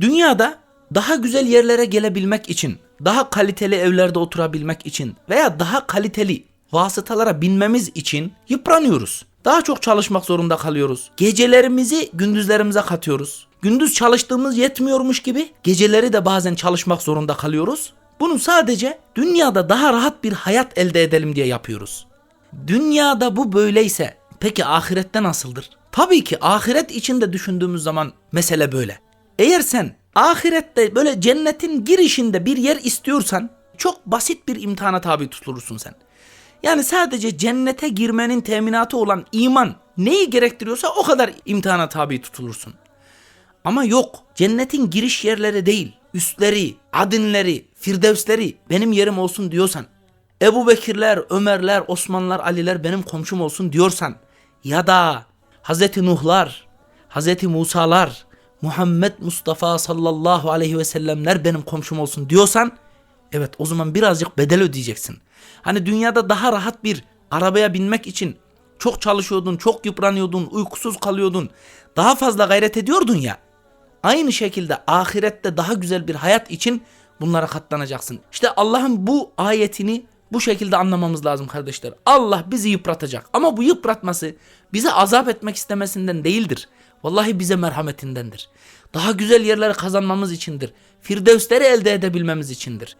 Dünyada daha güzel yerlere gelebilmek için, daha kaliteli evlerde oturabilmek için veya daha kaliteli vasıtalara binmemiz için yıpranıyoruz. Daha çok çalışmak zorunda kalıyoruz. Gecelerimizi gündüzlerimize katıyoruz. Gündüz çalıştığımız yetmiyormuş gibi geceleri de bazen çalışmak zorunda kalıyoruz. Bunu sadece dünyada daha rahat bir hayat elde edelim diye yapıyoruz. Dünyada bu böyleyse peki ahirette nasıldır? Tabii ki ahiret içinde düşündüğümüz zaman mesele böyle. Eğer sen ahirette böyle cennetin girişinde bir yer istiyorsan çok basit bir imtihana tabi tutulursun sen. Yani sadece cennete girmenin teminatı olan iman neyi gerektiriyorsa o kadar imtihana tabi tutulursun. Ama yok cennetin giriş yerleri değil üstleri, adinleri, firdevsleri benim yerim olsun diyorsan Ebu Bekirler, Ömerler, Osmanlar, Aliler benim komşum olsun diyorsan ya da Hazreti Nuhlar, Hazreti Musalar, Muhammed Mustafa sallallahu aleyhi ve sellemler benim komşum olsun diyorsan evet o zaman birazcık bedel ödeyeceksin. Hani dünyada daha rahat bir arabaya binmek için çok çalışıyordun, çok yıpranıyordun, uykusuz kalıyordun, daha fazla gayret ediyordun ya. Aynı şekilde ahirette daha güzel bir hayat için bunlara katlanacaksın. İşte Allah'ın bu ayetini bu şekilde anlamamız lazım kardeşler. Allah bizi yıpratacak ama bu yıpratması bize azap etmek istemesinden değildir. Vallahi bize merhametindendir. Daha güzel yerleri kazanmamız içindir. Firdevsleri elde edebilmemiz içindir.